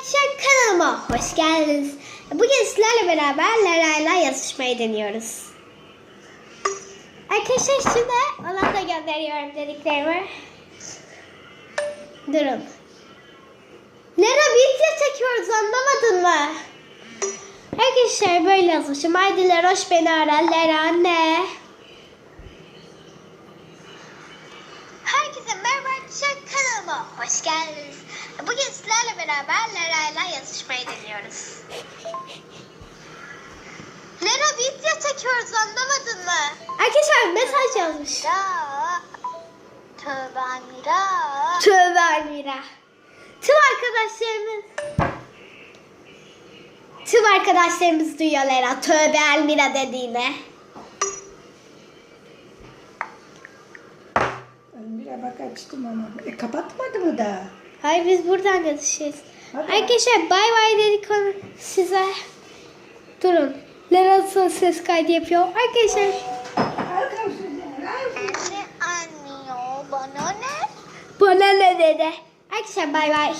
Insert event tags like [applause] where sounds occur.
arkadaşlar kanalıma hoş geldiniz. Bugün sizlerle beraber Lera'yla yazışmayı deniyoruz. Arkadaşlar şimdi ona da gönderiyorum dediklerimi. Durun. Lara video çekiyoruz anlamadın mı? Arkadaşlar böyle yazmışım. Haydi Leroş beni ara. Lera anne. Kanalıma hoş geldiniz. Bugün sizlerle beraber Lera'yla yazışmayı deniyoruz. [laughs] Lera video çekiyoruz anlamadın mı? Arkadaşlar mesaj yazmış. Mira. Tövbe Mira. Tövbe Almira. Tüm arkadaşlarımız Tüm arkadaşlarımız duyuyor Lera. Tövbe Almira dediğine. Elmira bak açtım onu. E, kapatmadı mı da? Hayır biz buradan yazışıyoruz. Hadi. Arkadaşlar bay bay dedik onu size. Durun. Lera son ses kaydı yapıyor. Arkadaşlar Anne o bana ne? bana ne dedi? Arkadaşlar bay bay.